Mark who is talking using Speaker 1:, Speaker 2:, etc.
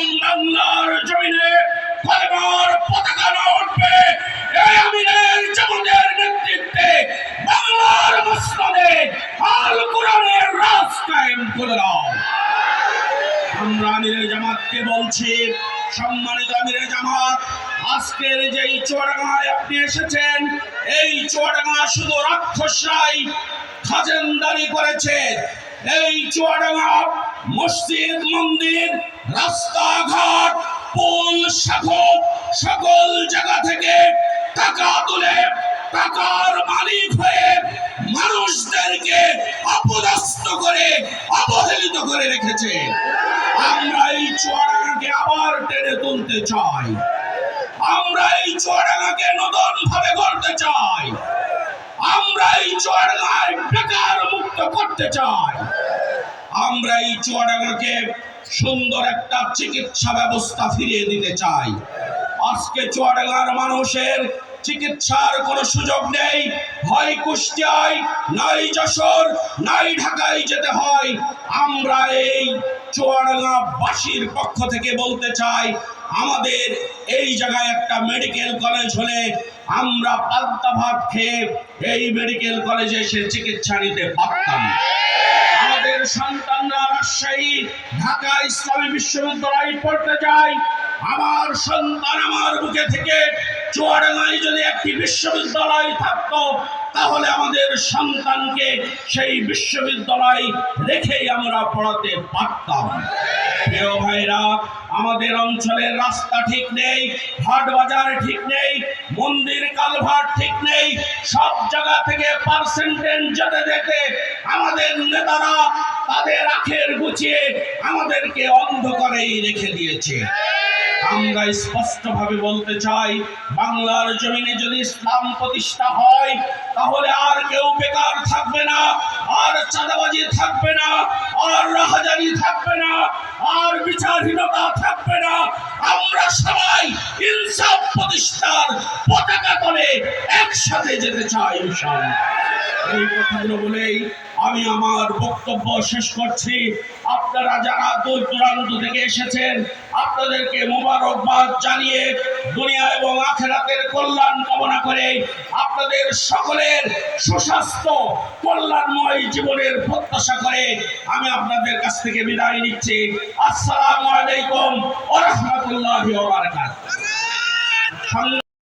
Speaker 1: যতক্ষণ বাংলার জমিনে কলমার পতাকা না উঠবে। এই আমিরের জামাতের নেতৃত্বে বাংলার মসনদে আল কোরআনের রাজ কায়েম করে দাও। আমরা আমিরের জামাতকে বলছি, সম্মানিত আমিরের জামাত, আজকের যে চুয়াডাঙ্গায় আপনি এসেছেন, এই চুয়াডাঙ্গা শুধু রাক্ষসরাই খাজেনদারি করেছে। এই চুয়াডাঙ্গা, মসজিদ, মন্দির, রাস্তাঘাট, পোল শাখক সকল জায়গা থেকে টাকা তুলে টাকার মালিক হয়ে মানুষদেরকে অপদস্থ করে, অবহেলিত করে রেখেছে। আমরা এই চুয়াডাঙ্গাকে আবার টেনে তুলতে চাই। আমরা এই চুয়াডাঙ্গাকে নতুন ভাবে করতে চাই। চুয়াডাঙ্গায় বেকার মুক্ত করতে চাই আমরা এই চুয়াডাঙ্গাকে সুন্দর একটা চিকিৎসা ব্যবস্থা ফিরিয়ে দিতে চাই। আজকে চুয়াডাঙ্গার মানুষের চিকিৎসার কোনো সুযোগ নেই। হয় কুষ্টিয়ায়, নাই যশোর, নাই ঢাকায় যেতে হয়। আমরা এই চুয়াডাঙ্গা বাসীর পক্ষ থেকে বলতে চাই, আমাদের এই জায়গায় একটা মেডিকেল কলেজ হলে আমরা পান্তা ভাত খেয়ে এই মেডিকেল কলেজে এসে চিকিৎসা নিতে পারতাম। আমাদের সন্তানরা রাজশাহী ঢাকা ইসলামী বিশ্ববিদ্যালয় পড়তে যায়। আমার সন্তান আমার বুকে থেকে চুয়াডাঙ্গায় যদি একটি বিশ্ববিদ্যালয় থাকতো তাহলে আমাদের সন্তানকে সেই বিশ্ববিদ্যালয় রেখেই আমরা পড়াতে পারতাম। প্রিয় ভাইরা, আমাদের অঞ্চলের রাস্তা ঠিক নেই, হাট বাজার ঠিক নেই, মন্দির কালভার ঠিক নেই, সব জায়গা থেকে পার্সেন্টেজ যেতে যেতে আমাদের নেতারা তাদের আখের গুছিয়ে আমাদেরকে অন্ধকারেই রেখে দিয়েছে। আমরা স্পষ্টভাবে বলতে চাই, বাংলার জমিনে যদি ইসলাম প্রতিষ্ঠা হয়, তাহলে আর কেউ বেকার থাকবে না, আর চাঁদাবাজি থাকবে না, আর রাহাজানি থাকবে না, আর বিচারহীনতা থাকবে না। আমরা সবাই ইনসাফ প্রতিষ্ঠার পতাকা তলে একসাথে যেতে চাই, ইনশাআল্লাহ। এই কথাগুলো বলেই আমি আমার বক্তব্য শেষ করছি। আপনারা যারা দূর দূরান্ত থেকে এসেছেন, আপনাদেরকে জানিয়ে দুনিয়া এবং আখেরাতের কল্যাণ কামনা করে আপনাদের সকলের সুস্বাস্থ্য, কল্যাণময় জীবনের প্রত্যাশা করে আমি আপনাদের কাছ থেকে বিদায় নিচ্ছি। আসসালামু আলাইকুম ওয়া রাহমাতুল্লাহি ওয়া বারাকাতুহু।